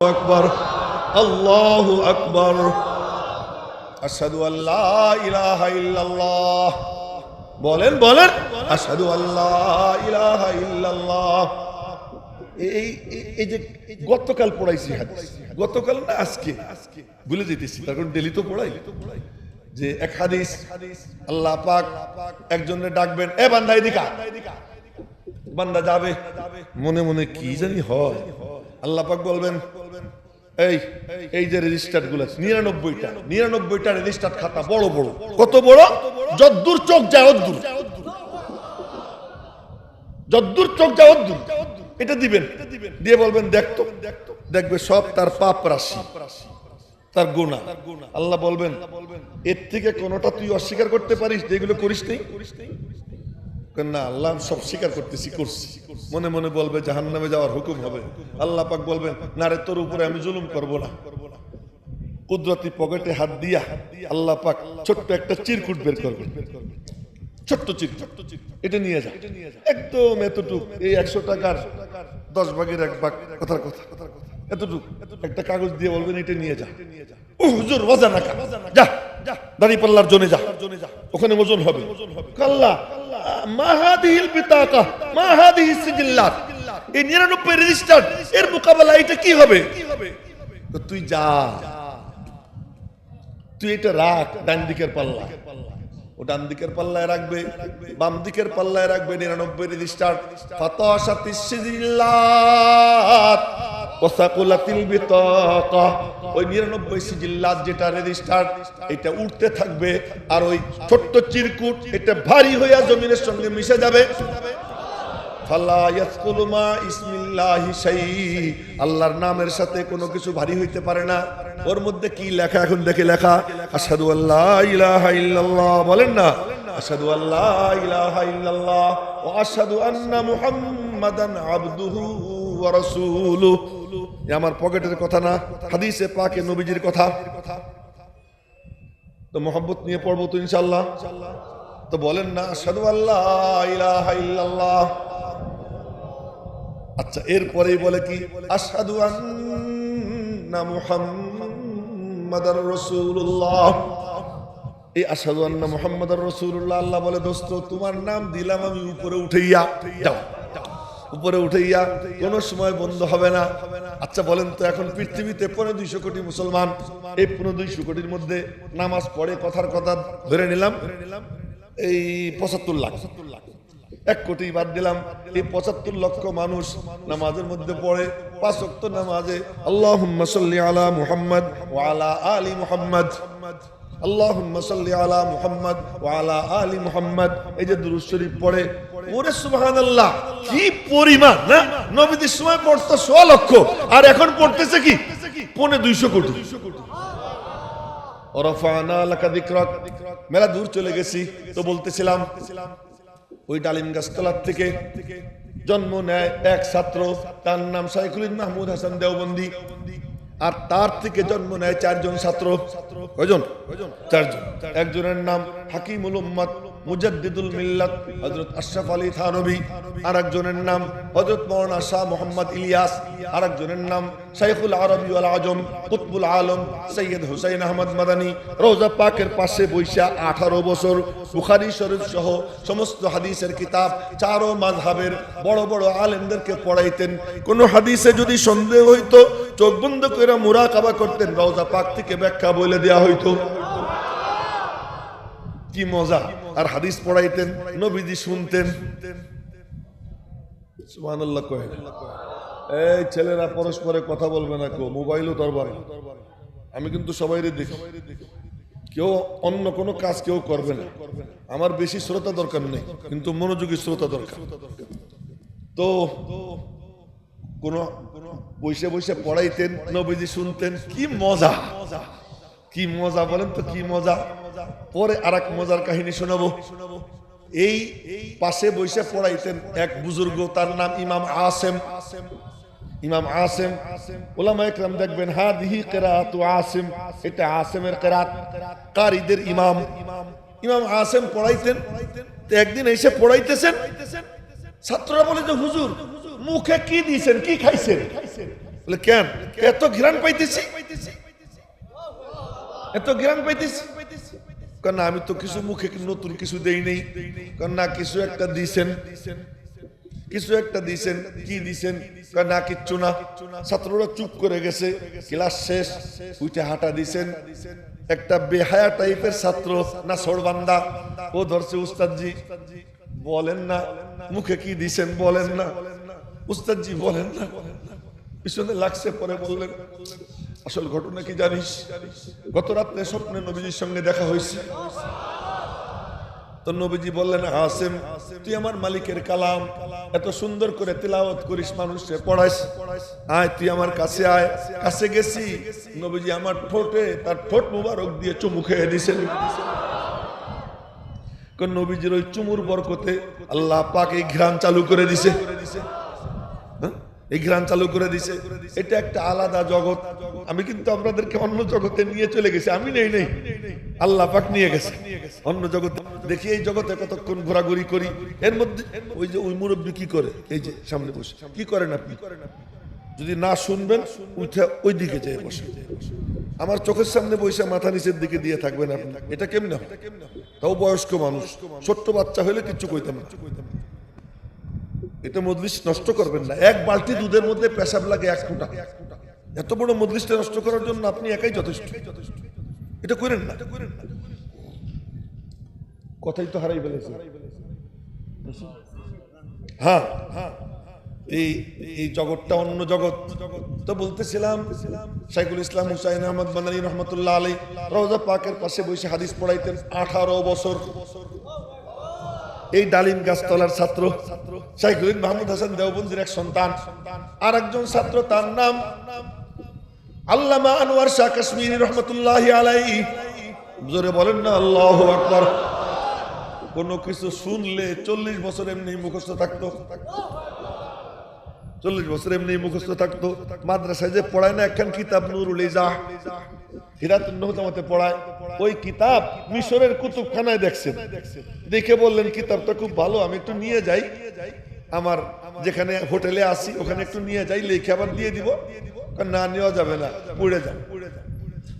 আকবর। আল্লাহ আকবর। আসাদু আল্লাহ বলেন বলেন। আসাদু আল্লাহ এই যে গতকাল পড়াইছি হাদিস। গতকাল না আজকে? ভুলে যেতেছি কারণ ডেলি তো পড়াই। যে এক হাদিস, আল্লাহ পাক একজনের ডাকবেন, এ বান্দা, এদিকা বান্দা যাবে, মনে মনে কি জানি হয়। আল্লাহ পাক বলবেন, এই এই যে রেজিস্টারগুলো নিরানব্বইটা নিরানব্বইটা রেজিস্টার খাতা, বড় বড়। কত বড়? যদ্দূর চোখ যায় অদ্দূর। যদ্দূর চোখ যায় অদ্দূর। এটা দিবেন। দিয়ে বলবেন দেখতো দেখবে সব তার পাপ রাশি, তার গুণা আল্লাহ বলবেন, এর থেকে কোনোটা তুই অস্বীকার করতে পারিস, যেগুলো করিস নেই? কেন না আল্লাহ সব স্বীকার করতেছি, করছি। মনে মনে বলবে জাহান নামে যাওয়ার হুকুম হবে। আল্লাহ পাক বলবেন, না রে, তোর উপরে আমি জুলুম করব না। কুদরতি পকেটে হাত দিয়া আল্লাহ পাক ছোট্ট একটা চিরকুট বের করবে। ছোট্ট চির এটা নিয়ে যা। একদম এতটুক। এই একশো টাকার দশ ভাগের এক ভাগ, কথার কথা। কথার কথা এতটুক। একটা কাগজ দিয়ে বলবেন, এটা নিয়ে যা। ও হুজুর ওজন রাখা যা। দাড়ি পাল্লার জনে যা। ওখানে ওজন হবে। কাল্লা, মাহাদিহিল বিতাকা, মাহাদিহি সিজিল্লাত। এই নিরানব্বই রেজিস্টার এর মোকাবেলা এটা কি হবে? তুই যা। তুই এটা রাখ, ডান দিকের পাল্লা। ও ডান দিকের পাল্লায় রাখবে, বাম দিকের পাল্লায় রাখবে নিরানব্বই রেজিস্টার ফাতাশাতি সিজিল্লাত। রেজিস্টার এটা উঠতে থাকবে। আর ওই ছোট্ট চিরকুট, এটা ভারী জমিনের সঙ্গে মিশে যাবে। আল্লাহর নামের সাথে কোনো কিছু ভারী হইতে পারে না। ওর মধ্যে কি লেখা? এখন দেখে লেখা। আসাদু আল্লাহ বলেন না। আশহাদু আল্লাহ ওয়া আশহাদু আন্না মুহাম্মাদান আমার পকেটের কথা না, হাদিসে পাকে নবীজির কথা। তো মোহাম্মত নিয়ে পড়ব তো ইনশাআল্লাহ। তো বলেন না, আশহাদু আল্লাহ আচ্ছা এরপরেই বলে কি? আসাদু আন্না মুহাম্মাদার রাসূলুল্লাহ। এই আসাদু আন্না রাসূলুল্লাহ, আল্লাহ বলে, দোস্ত, তোমার নাম দিলাম আমি উপরে উঠাইয়া যাও। উপরে উঠাইয়া কোন সময় বন্ধ হবে না। আচ্ছা বলেন তো, এখন পৃথিবীতে পনেরো দুইশো কোটি মুসলমান। এই পনেরো দুইশো কোটির মধ্যে নামাজ পড়ে কথার কথা ধরে নিলাম। এই পঁচাত্তর লাখ। এক কোটি বাদ দিলাম। এই পঁচাত্তর লক্ষ মানুষ নামাজের মধ্যে পড়ে। পাঁচ ওয়াক্ত নামাজে সাল্লি আলা মুহাম্মদ আলা আলি মুহাম্মদ। সাল্লি আলা মুহাম্মদ আলা আলি মুহাম্মদ। এই যে দুরূদ শরীফ পড়ে ওরে সুবহানাল্লাহ, কি পরিমাণ, না? সময় পড়তো লক্ষ, আর এখন পড়তেছে কি? পৌনে দুইশো কোটি। মেলা দূর চলে গেছি, তো বলতেছিলাম, ওই ডালিম গাছতলার থেকে জন্ম নেয় এক ছাত্র, তার নাম সাইকুলিন মাহমুদ হাসান দেওবন্দি, আর তার থেকে জন্ম নেয় চারজন ছাত্র। কয়জন? চারজন। একজনের নাম হাকিমুল উম্মত মুজাদ্দিদুল মিল্লাত হযরত আশরাফ আলী থানবী আর একজনের নাম হযরত মাওলানা শাহ মোহাম্মদ ইলিয়াস আর একজনের নাম শাইখুল আরবি ওয়াল আজম, কুতবুল আলম, সৈয়দ হুসাইন আহমদ মাদানী, রোজা পাকের পাশে বৈশা আঠারো বছর, বুখারী শরীফ সহ সমস্ত হাদিসের কিতাব চারো মাযহাবের বড় বড় আলেমদেরকে পড়াইতেন। কোন হাদিসে যদি সন্দেহ হইতো, চোখ বন্ধ করে মুরাকাবা করতেন রওজা পাক থেকে ব্যাখ্যা বলে দেয়া হইতো। কি মজা? আর হাদিস পড়াইতেন, নবীজি শুনতেন। সুবহানাল্লাহ কয়। এই ছেলেরা পরস্পরে কথা বলবে না কেউ, মোবাইলও দরবারে আমি কিন্তু সবাই দেখি। কেউ অন্য কোনো কাজ কেউ করবে না। আমার বেশি শ্রোতা দরকার নেই, কিন্তু মনোযোগী শ্রোতা দরকার। তো কোন বসে বসে পড়াইতেন, নবীজি শুনতেন, কি মজা? কি মজা বলেন তো, কি মজা? পরে আর এক মজার কাহিনী শোনাবো। এই পাশে বসে পড়াইতেন এক বুজুর্গ, তার নাম ইমাম আসেম। ইমাম আসেম, ওলামা একরাম দেখবেন হা দিহি কেরাত আসেম। এটা আসেমের কেরাত, কারিদের ইমাম। ইমাম আসেম পড়াইতেন একদিন এসে পড়াইতেছেন, ছাত্ররা বলে যে, হুজুর, মুখে কি দিয়েছেন, কি খাইছেন? বলে, কেন? এত ঘ্রাণ পাইতেছি? এত ঘ্রাণ পাইতেছি? কারণ আমি তো কিছু মুখে নতুন কিছু দেই নেই। কারণ না কিছু একটা দিছেন। কিছু একটা দিছেন, কি দিছেন না কিচ্ছু না। ছাত্ররা চুপ করে গেছে, ক্লাস শেষ, উঠে হাঁটা দিছেন। একটা বেহায়া টাইপের ছাত্র না সরবান্দা ও ধরছে উস্তাদজি, বলেন না, মুখে কি দিছেন, বলেন না। উস্তাদজি বলেন না, পিছনে লাগছে পরে বললেন আসল ঘটনা কি জানিস? গত রাত্রে স্বপ্নে নবীজির সঙ্গে দেখা হয়েছে। তো নবীজি বললেন তুই আমার মালিকের কালাম। এত সুন্দর করে তেলাওয়াত করিস মানুষকে পড়াইস। আয়, তুই আমার কাছে আয়। কাছে গেছি। নবীজি আমার ঠোঁটে তার ঠোঁট মুবারক দিয়ে চুমু খেয়ে কারণ নবীজির ওই চুমুর বরকতে আল্লাহ পাক এই ঘ্রাণ চালু করে দিছে হ্যাঁ? এই ঘ্রাণ চালু করে দিছে এটা একটা আলাদা জগৎ। আমি কিন্তু আপনাদেরকে অন্য জগতে নিয়ে চলে গেছি, আমি নেই নেই। আল্লাহ পাক নিয়ে গেছে। অন্য জগতে দেখি এই জগতে কতক্ষণ ঘোরাঘুরি করি। এর মধ্যে ওই যে ওই মুরব্বী কি করে? এই যে সামনে বসে। কি করেন আপনি? যদি না শুনবেন, উঠে ওই দিকে যেয়ে বসে আমার চোখের সামনে বসে মাথা নিচের দিকে দিয়ে থাকবেন আপনি। এটা কেমনে? তাও বয়স্ক মানুষ। ছোট্ট বাচ্চা হলে কিচ্ছু কইতাম না। এটা মজলিস নষ্ট করবেন না। এক বালতি দুধের মধ্যে পেশাব লাগে এক ফুটা। এত বড় মজলিসটা নষ্ট করার জন্য আপনি একাই যথেষ্ট। এটা করেন না। কথাই তো হারাই ফেলেছে। হ্যাঁ এই এই জগৎটা অন্য জগৎ। তো বলতেছিলাম, শাইখুল ইসলাম হুসাইন আহমদ বানানী রহমতুল্লাহ আলী রওজা পাকের পাশে বসে হাদিস পড়াইতেন আঠারো বছর। এই ডালিম গাছতলার ছাত্র, শাইখুল মাহমুদ হাসান দেওবন্দির এক সন্তান। আর একজন ছাত্র, তার নাম আল্লামা আনোয়ার শাহ কাশ্মীর রহমতুল্লাহ আলাই জোরে বলেন না, আল্লাহ আকবর। কোনো কিছু শুনলে চল্লিশ বছর এমনি মুখস্থ থাকতো। চল্লিশ বছর এমনি মুখস্থ থাকতো। মাদ্রাসায় যে পড়ায় না, একখান কিতাব, নুরুল ইজাহ। পড়ায়। ওই কিতাব কুতুবখানায় দেখে বললেন, কিতাবটা খুব ভালো, আমি একটু নিয়ে যাই। আমার যেখানে হোটেলে আসি ওখানে একটু নিয়ে যাই, লিখে আবার দিয়ে দিব। না নেওয়া যাবে না, পুড়ে যান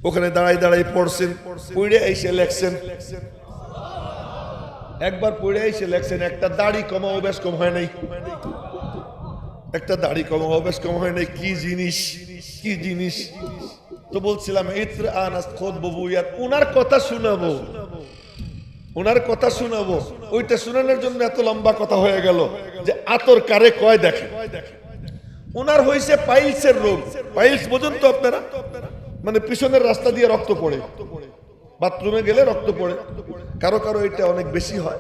ওখানে দাঁড়াই দাঁড়াই পড়ছেন, পড়ে এসে লেখছেন। একবার পড়ে এসে লেখছেন, একটা দাড়ি কমাও বেশ কম হয় নাই। একটা দাড়ি কমাও বেশ কম হয় নাই, কি জিনিস কি জিনিস। তো বলছিলাম, ইত্র আনাস খোদ বাবু, ইয়ার ওনার কথা শোনাবো। ওনার কথা শোনাবো। ওইটা শোনানোর জন্য এত লম্বা কথা হয়ে গেল যে আতর কারে কয় দেখে কয় দেখে? ওনার হয়েছে পাইলসের রোগ। পাইলস বোঝেন তো আপনারা? মানে পিছনের রাস্তা দিয়ে রক্ত পড়ে। বাথরুমে গেলে রক্ত পড়ে। কারও কারও এটা অনেক বেশি হয়।